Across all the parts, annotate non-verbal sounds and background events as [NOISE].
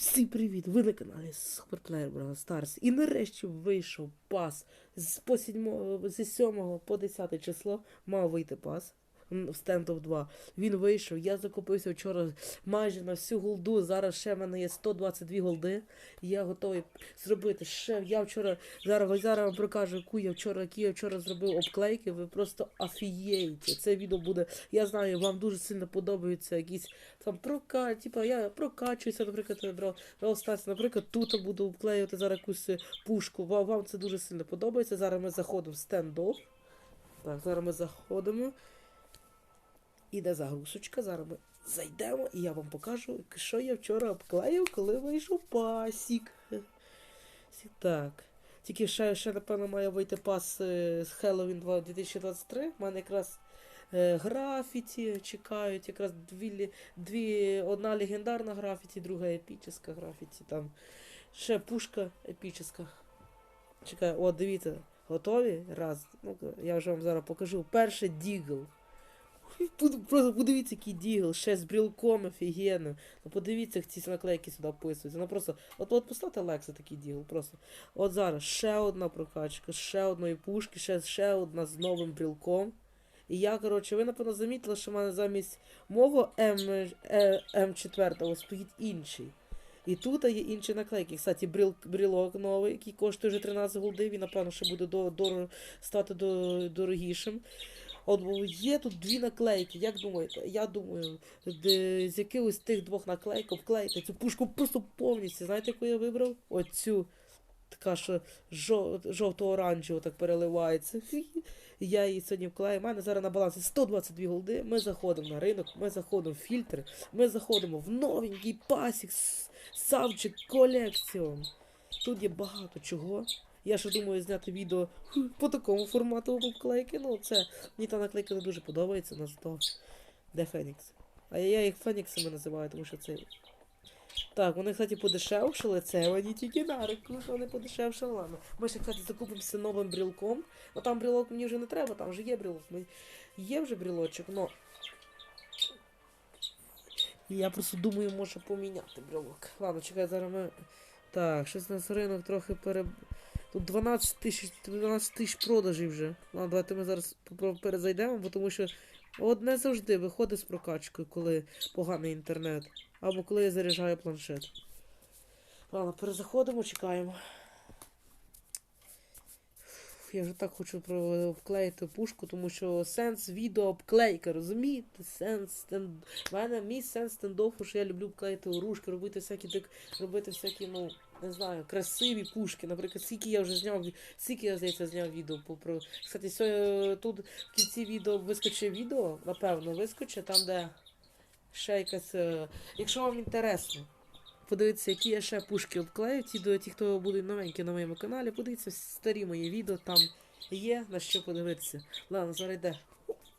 Всім привіт! Ви на каналі Суперплеєр Brawl Stars. І нарешті вийшов пас. З, по 7, зі 7 по 10 число мав вийти пас в стендов 2. Він вийшов. Я закупився вчора майже на всю голду. Зараз ще в мене є 122 голди. Я готовий зробити ще. Я вчора зараз, зараз вам покажу, яку я вчора, які я вчора зробив обклейки. Ви просто афієєте. Це відео буде. Я знаю, вам дуже сильно подобаються якісь там прока, типа я прокачуюся, наприклад, Brawl наприклад, тут буду вклеювати зараз якусь пушку. Вам, вам це дуже сильно подобається. Зараз ми заходимо в стендов. Так, зараз ми заходимо. Іде загрузочка, зараз ми зайдемо і я вам покажу, що я вчора обклеїв, коли вийшов пасік. [LAUGHS] Так. Тільки ще, ще напевно, має вийти пас е, з Halloween 2023. У мене якраз е, графіті чекають, якраз дві, дві, одна легендарна графіті, друга епічна графіті. Там ще пушка епічна. Чекай, о, дивіться, готові? Раз. Ну, я вже вам зараз покажу. Перше дігл. Просто подивіться, який дігл, ще з брілком офігенно. Ну подивіться, як ці наклейки сюди описуються. Ну просто, от, от поставте Лекса такий дігл. Просто. От зараз ще одна прокачка, ще одної пушки, ще, ще одна з новим брілком. І я, коротше, ви напевно замітили, що в мене замість мого е, М4 стоїть інший. І тут є інші наклейки. Кстати, бріл, брілок новий, який коштує вже 13 голдів, і напевно ще буде до, до, стати до, дорогішим. От є тут дві наклейки. Як думаєте? Я думаю, де, з якихось тих двох наклейок вклеїти цю пушку просто повністю. Знаєте, яку я вибрав? Оцю. Така, що жовто-оранжево так переливається. [LAUGHS] Я її сьогодні вклею. У мене зараз на балансі 122 голди. Ми заходимо на ринок, ми заходимо в фільтри, ми заходимо в новенький пасік Савчик Колекціон. Тут є багато чого. Я ще думаю зняти відео по такому формату обклейки. Ну, це мені та наклейка не дуже подобається на то. Де Фенікс? А я їх Феніксами називаю, тому що це. Так, вони, кстати, подешевшили це, вони тільки на руку, що вони подешевшили. Ладно. Ми ще, кстати, закупимося новим брілком. Ну там брілок мені вже не треба, там вже є брілок. Є вже брілочок, но. Я просто думаю, може поміняти брілок. Ладно, чекай, зараз ми. Так, щось у нас ринок трохи пере. Тут 12 тисяч 12 тисяч продажів вже. Ладно, давайте ми зараз перезайдемо, бо тому що от не завжди виходить з прокачкою, коли поганий інтернет. Або коли я заряджаю планшет. Ладно, перезаходимо, чекаємо. Я вже так хочу обклеїти пушку, тому що сенс відео обклейка, розумієте? Сенс стенд... У мене мій сенс стендофу, що я люблю обклеїти оружки, робити всякі дик... робити всякі, ну, не знаю, красиві пушки. Наприклад, скільки я вже зняв, скільки я здається зняв відео про. Кстати, сьогодні тут в кінці відео вискочить відео, напевно, вискочить там, де ще якась. е, Якщо вам інтересно. Подивіться, які я ще пушки обклею. Ті, ті, хто будуть новенькі на моєму каналі, подивіться старі мої відео, там є на що подивитися. Ладно, зараз йде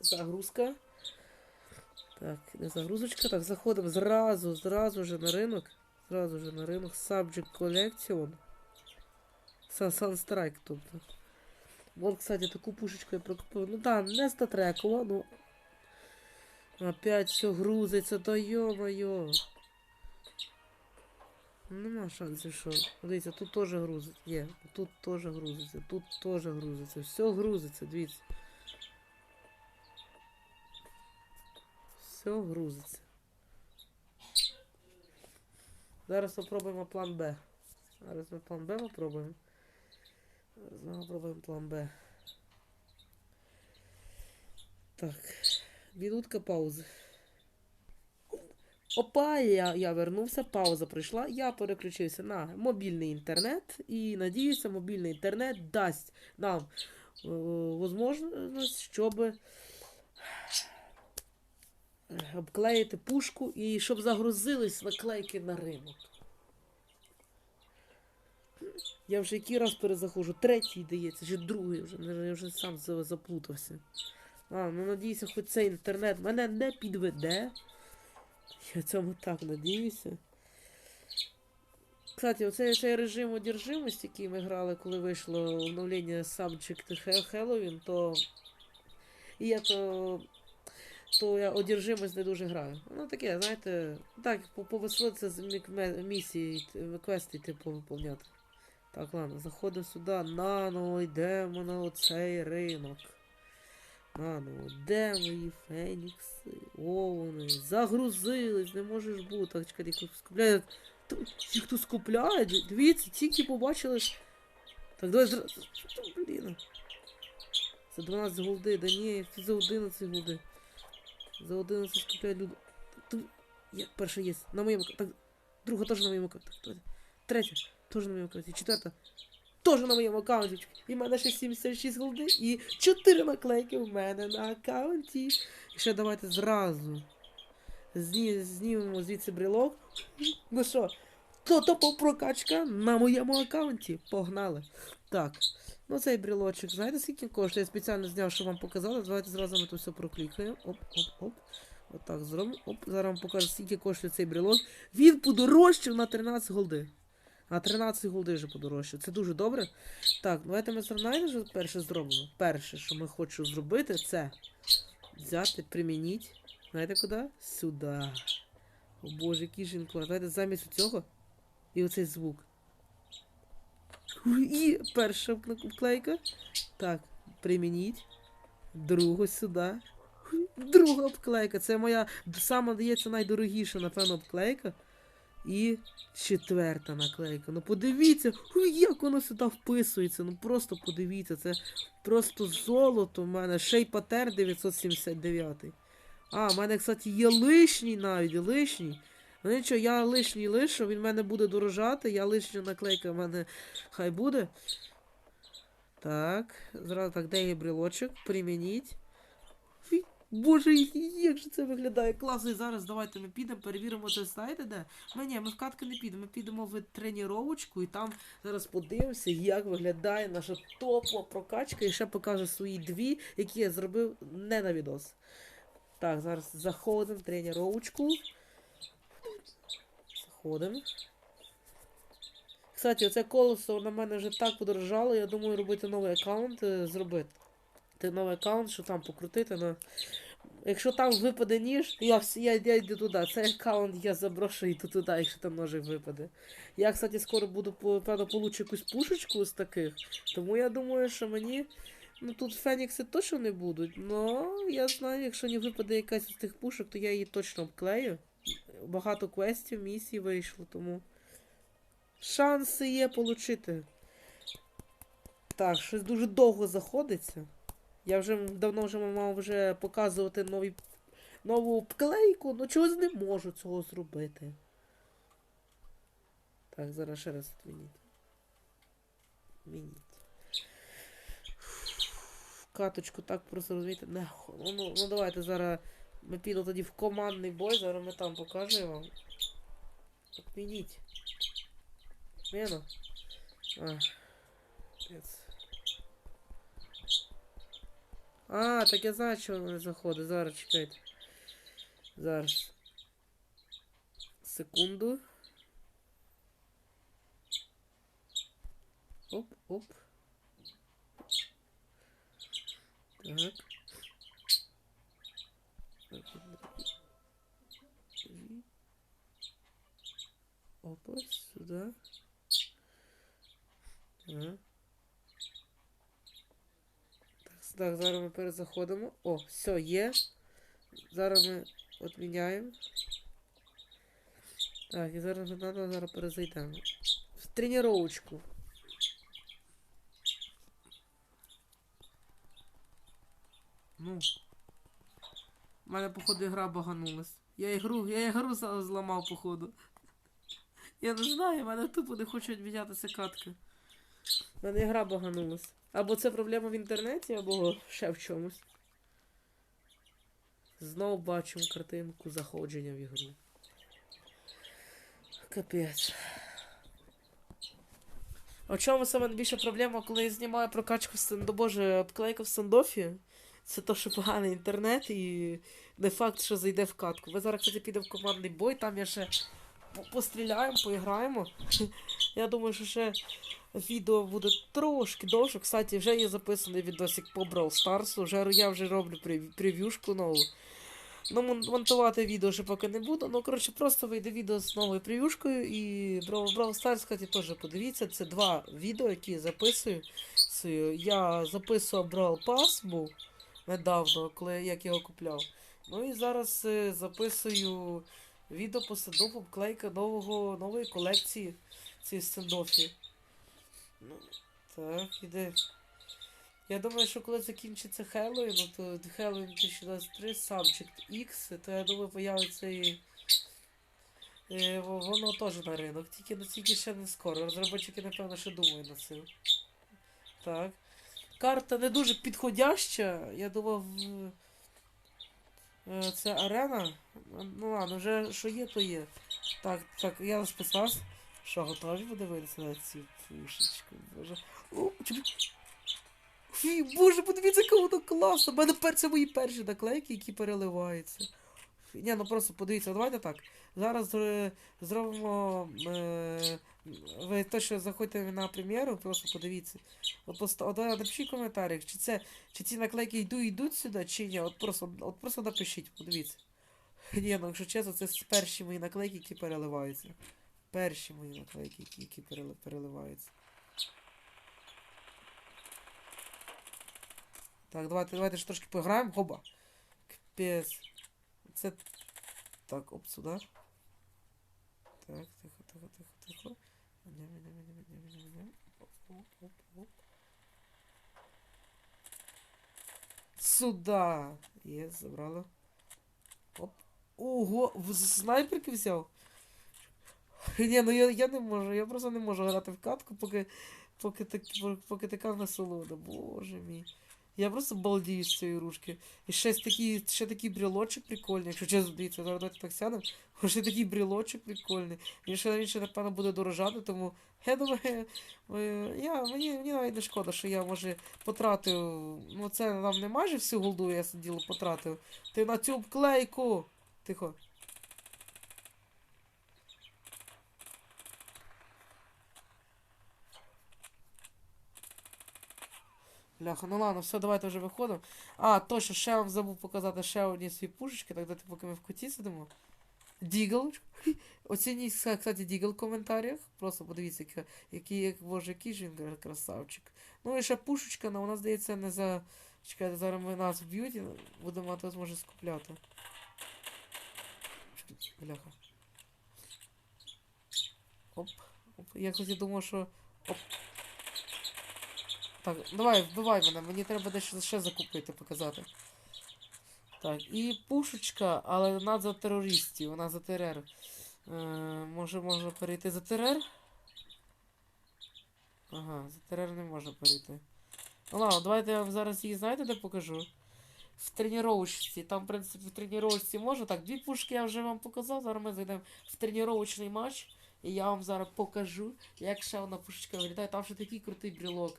загрузка. Так, не загрузочка. Так, заходимо зразу, зразу же на ринок. Зразу же на ринок. Subject Collection. Sun Sunstrike, тобто. Вон, кстати, таку пушечку я прокупив. Ну да, не статрекова, ну. Опять все грузиться, да ё-моё. Нема шансів, що. Дивіться, тут теж грузиться. Є, тут теж грузиться, тут теж грузиться. Все грузиться, дивіться. Все грузиться. Зараз попробуємо план Б. Зараз ми план Б попробуємо. Зараз ми попробуємо план Б. Так. Минутка паузи. Опа, я, я вернувся, пауза прийшла. Я переключився на мобільний інтернет і надіюся, мобільний інтернет дасть нам е, можливість, щоб е, обклеїти пушку і щоб загрузились наклейки на ринок. Я вже який раз перезаходжу, третій дається, чи другий вже, я вже сам заплутався. А, ну надіюся, хоч цей інтернет мене не підведе. Я цьому так надіюся. Кстати, оцей, цей режим одержимості, який ми грали, коли вийшло оновлення Subject Halloween, то. І я то то я одержимость не дуже граю. Ну таке, знаєте, так, по- повеселитися з місії, квести, типу, виповняти. Так, ладно, заходимо сюди, наново йдемо на оцей ринок. Наново, де мої фенікси? О, вони загрузились, не можеш бути. Так, чекайте, їх скупляють. Т- Ті, хто скупляє, дивіться, тільки побачили. Так, давай зра... Що там, блін? За 12 голди, да ні, за 11 голди. За 11 скупляють люди. Я, перша є, на моєму Так, друга теж на моєму давайте. Третя, теж на моєму аккаунті. Четверта, теж на моєму аккаунті. І в мене ще 76 голди і 4 наклейки в мене на аккаунті. І ще давайте зразу. Зні, знімемо звідси брелок. Ну що, то топов прокачка на моєму аккаунті. Погнали. Так. Ну цей брелочок, знаєте, скільки коштує? Я спеціально зняв, щоб вам показати. Давайте зразу ми тут все проклікаємо. Оп, оп, оп. Отак зробимо. Оп, зараз вам покажу, скільки коштує цей брелок. Він подорожчав на 13 голди. А 13 голди вже подорожчав. Це дуже добре. Так, давайте ми що перше зробимо. Перше, що ми хочемо зробити, це взяти, примініть. Знаєте куди? Сюди. О боже, який клас. Давайте замість цього і оцей звук. І перша вк- вклейка. Так, примініть. Другу сюди. Друга обклейка. Це моя сама дається найдорогіша, напевно, обклейка. І четверта наклейка. Ну подивіться, як воно сюди вписується. Ну просто подивіться, це просто золото в мене. Ще й патер 979. А, в мене, кстати, є лишній навіть, лишній. Ну нічого, я лишній лишу, він в мене буде дорожати, я лишня наклейка в мене хай буде. Так, зразу так, де є брелочок? Примініть. Боже, як же це виглядає класно. І зараз давайте ми підемо, перевіримо це, знаєте де? Ми ні, ми в катки не підемо, ми підемо в тренувачку і там зараз подивимося, як виглядає наша топова прокачка. І ще покажу свої дві, які я зробив не на відос. Так, зараз заходимо в тренувачку. Заходимо. Кстати, оце колесо на мене вже так подорожало, я думаю робити новий аккаунт, е, зробити. Ти новий аккаунт, що там покрутити на. Якщо там випаде ніж, я, я, я йду туди. Цей аккаунт я заброшу і йду туди, якщо там ножик випаде. Я, кстати, скоро буду, певно, получу якусь пушечку з таких. Тому я думаю, що мені. Ну тут Фенікси точно не будуть. Но я знаю, якщо не випаде якась з тих пушок, то я її точно обклею. Багато квестів, місій вийшло, тому. Шанси є получити. Так, щось дуже довго заходиться. Я вже давно вже мав вже показувати нові, нову обклейку, ну чогось не можу цього зробити. Так, зараз ще раз відмініть. Мініть. Каточку так просто розумієте. Не, ну, ну, ну давайте зараз ми підемо тоді в командний бой, зараз ми там покажемо вам. Отмініть. Мена. А. А, так я знаю, чого воно не заходить. Зараз чекайте. Зараз. Секунду. Оп, оп. Так. Опа, сюда. Так, так, зараз ми перезаходимо. О, все, є. Зараз ми відміняємо. Так, і зараз надо зараз перезайдемо. В тренировочку. Ну. У мене, походу, ігра баганулась. Я ігру, я ігру зламав, походу. Я не знаю, мене тупо не хоче відмінятися катка. У мене гра баганулась. Або це проблема в інтернеті, або ще в чомусь. Знову бачимо картинку заходження в ігру. Капець. А чому саме найбільша проблема, коли я знімаю прокачку в стендо... Боже, обклейка в стендофі? Це то, що поганий інтернет і не факт, що зайде в катку. Ми зараз, кстати, підемо в командний бой, там я ще постріляємо, поіграємо. Я думаю, що ще відео буде трошки довше. Кстати, вже є записаний відосик по Brawl Stars. Вже, я вже роблю прев'юшку нову. Ну, монтувати відео ще поки не буду. Ну, коротше, просто вийде відео з новою прев'юшкою і Brawl Stars, кстати, теж подивіться. Це два відео, які я записую. Я записував Brawl Pass був недавно, коли як його купляв. Ну і зараз е, записую відео по стендопу обклейка нового, нової колекції цієї стендофі. Ну, так, іде. Я думаю, що коли закінчиться Хеллоуін, ну, то Хеллоуін 2023, самчик X, то я думаю, появиться і. е, во- Воно теж на ринок, тільки настільки ще не скоро. Розробники, напевно, ще думають над цим. Так. Карта не дуже підходяща. Я думав. е, Це арена. Ну ладно, вже що є, то є. Так, так, я розписався. Що, готові подивитися на цю пушечку? Боже. О, чекай. Фі, боже, подивіться, яка воно класно. У мене це мої перші наклейки, які переливаються. Ні, ну просто подивіться, давайте так. Зараз е, зробимо. Е, ви точно заходьте на прем'єру, просто подивіться. От, просто, от е, напишіть коментарях, чи це, чи ці наклейки йду, йдуть сюди, чи ні. От просто, от просто напишіть, подивіться. Ні, ну якщо чесно, це перші мої наклейки, які переливаються. Перші мої наклейки, які, які перели- переливаються. Так, давайте, давайте ж трошки пограємо. Хоба. Капець. Це. Так, оп, сюди. Так, тихо, тихо, тихо, тихо. Ням, ням, ням, ням, ням, ням. Оп, оп, оп, оп. Сюда. Є, забрала. Оп. Ого, в снайперки взяв. [LAUGHS] Ні, ну я, я не можу, я просто не можу грати в катку, поки, поки, так, поки така насолода. Боже мій. Я просто балдію з цієї ручки. І ще такий, ще такий брелочок прикольний. Якщо чесно, дивіться, зараз давайте так сядемо. [LAUGHS] Ще такий брелочок прикольний. Він ще, ще, напевно, буде дорожати, тому я думаю, [LAUGHS] е, я, мені, мені навіть не шкода, що я, може, потратив. Ну, це нам не майже всю голду я діло потратив. Ти на цю обклейку. Тихо. Бляха, ну ладно, все, давайте вже виходимо. А, точно, ще вам забув показати ще одні свої пушечки, так дайте поки ми в куті сидимо. Дігл. Оцініть, кстати, Дігл в коментарях. Просто подивіться, який, як, боже, який ж він красавчик. Ну і ще пушечка, але вона, здається, не за. Чекайте, зараз ми нас вб'ють і будемо мати можливість скупляти. Бляха. Оп, оп. Я хоч і думав, що. Оп. Так, давай, вбивай мене, мені треба дещо ще закупити, показати. Так, і пушечка, але вона за терористів, вона за ТРР. Е, може, можна перейти за ТРР? Ага, за ТРР не можна перейти. Ну ладно, давайте я вам зараз її знаєте, де покажу. В тренувачці. Там, в принципі, в тренувачці можна. Так, дві пушки я вже вам показав. Зараз ми зайдемо в тренувачний матч. І я вам зараз покажу, як ще одна пушечка виглядає. Там ще такий крутий брілок.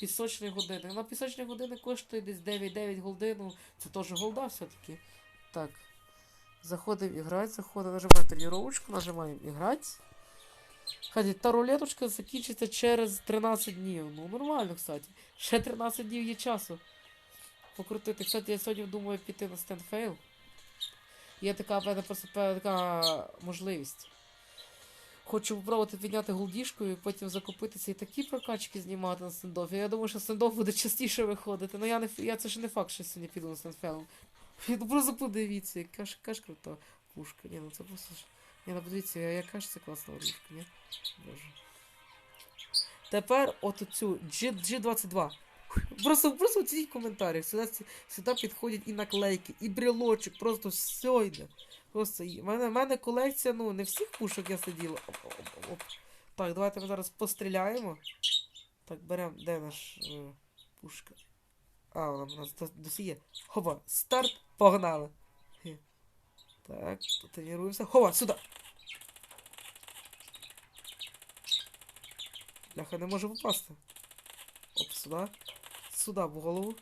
Пісочний годинник. На пісочний годинник коштує десь 9-9 голди. Ну, це теж голда все-таки. Так. Заходимо іграти, заходимо, нажимаємо тренувачку, нажимаємо іграти. Кстати, та рулеточка закінчиться через 13 днів. Ну, нормально, кстати. Ще 13 днів є часу. Покрутити. Кстати, я сьогодні думаю піти на стендфейл. Є така така можливість. Хочу спробувати підняти голдішкою потім закупитися і такі прокачки знімати на стендофі. Я думаю, що стендоф буде частіше виходити. Ну я не я це ж не факт, що сьогодні піду на стендфейл. Ну просто подивіться, яка ж яка ж крута пушка. Ні, ну це просто ж. Ні, ну подивіться, яка ж це класна ручка, ні? Боже. Тепер от цю G, G22. Просто, просто оцініть в коментарях. Сюди, сюди підходять і наклейки, і брелочок, просто все йде. Просто в мене, мене колекція, ну, не всіх пушок я сиділа. Так, давайте ми зараз постріляємо. Так, беремо, де наш е, пушка? А, вона у нас до- досі. Хопа, старт, погнали. Хе. Так, тренуємося. Хова, сюди. Бляха, не може попасти. Оп, сюди. Сюди в голову.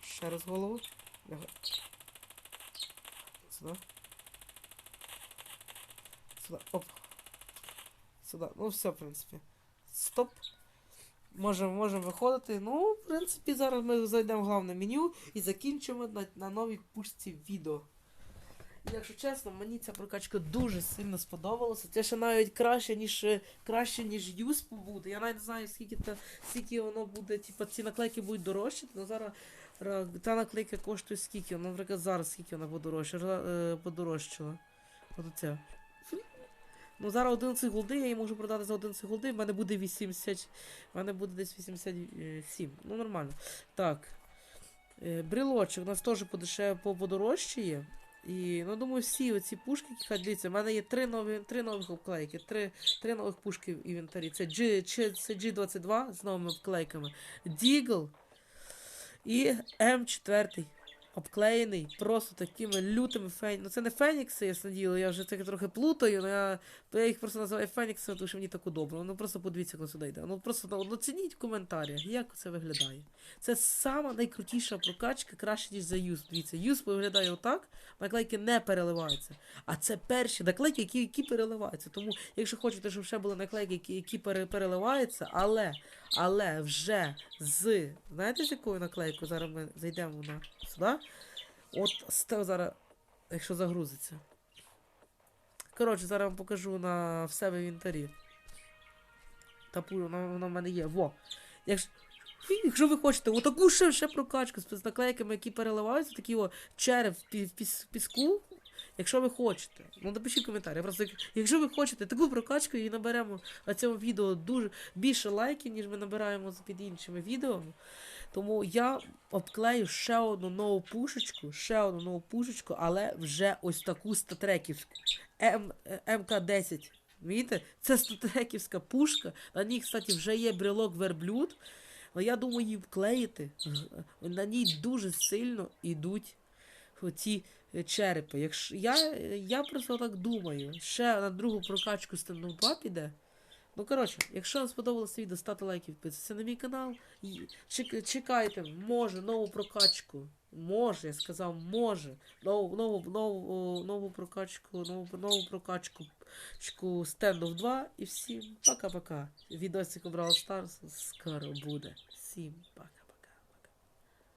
Ще раз в голову. Бляха. Сюди. Сюди. Оп. Сюди. Ну все, в принципі. Стоп. Можемо можем виходити. Ну, в принципі, зараз ми зайдемо в головне меню і закінчимо на, на новій пушці відео. Якщо чесно, мені ця прокачка дуже сильно сподобалася. Це ще навіть краще, ніж краще, ніж юсп буде. Я навіть не знаю, скільки та, скільки воно буде, типа ці наклейки будуть дорожчі, але зараз та наклейка коштує скільки? Ну, наприклад, зараз скільки вона подорожчала, е, подорожчала. От оця. Ну зараз 11 голди, я її можу продати за 11 голди, в мене буде 80. В мене буде десь 87. Ну нормально. Так. Е, брелочок у нас теж подорожчає. І, ну, думаю, всі оці пушки, які дивіться, в мене є три нові, три нових обклейки, три, три нових пушки в інвентарі. Це, G, це G22 з новими обклейками, Дігл і М4. Обклеєний просто такими лютими феніксами. Ну це не фенікси, я діло, я вже таке трохи плутаю, але я, я їх просто називаю феніксами, тому що мені так удобно. Ну просто подивіться, воно сюди йде. Ну просто ну, оцініть в коментарях, як це виглядає. Це сама найкрутіша прокачка, краще, ніж за юз. Дивіться, юз виглядає отак, наклейки не переливаються. А це перші наклейки, які, які переливаються. Тому, якщо хочете, щоб ще були наклейки, які, які переливаються, але, але вже з. Знаєте, з якою наклейкою? Зараз ми зайдемо на сюди. От зараз, якщо загрузиться. Коротше, зараз вам покажу на в себе в інвентарі. Та пу- вона, вона в мене є. Во. Якщо, якщо ви хочете отаку ще, ще прокачку з наклейками, які переливаються, такі о череп в, пі- піс- піску. Якщо ви хочете, ну напишіть коментарі. Просто якщо ви хочете таку прокачку і наберемо на цьому відео дуже більше лайків, ніж ми набираємо під іншими відео. Тому я обклею ще одну нову пушечку, ще одну нову пушечку, але вже ось таку статреківську. М, е, МК-10. Видите? Це статреківська пушка. На ній, кстати, вже є брелок верблюд. Але я думаю її вклеїти. На ній дуже сильно йдуть ці черепи. Якщо я, я просто так думаю. Ще на другу прокачку стендов 2 піде. Ну, коротше, якщо вам сподобалося відео, ставте лайки, підписуйтесь на мій канал. Чекайте, може, нову прокачку. Може, я сказав, може. Нову, нову, нову, нову прокачку, нову, нову прокачку стендов 2. І всім пока-пока. Відосик Brawl Stars скоро буде. Всім пока.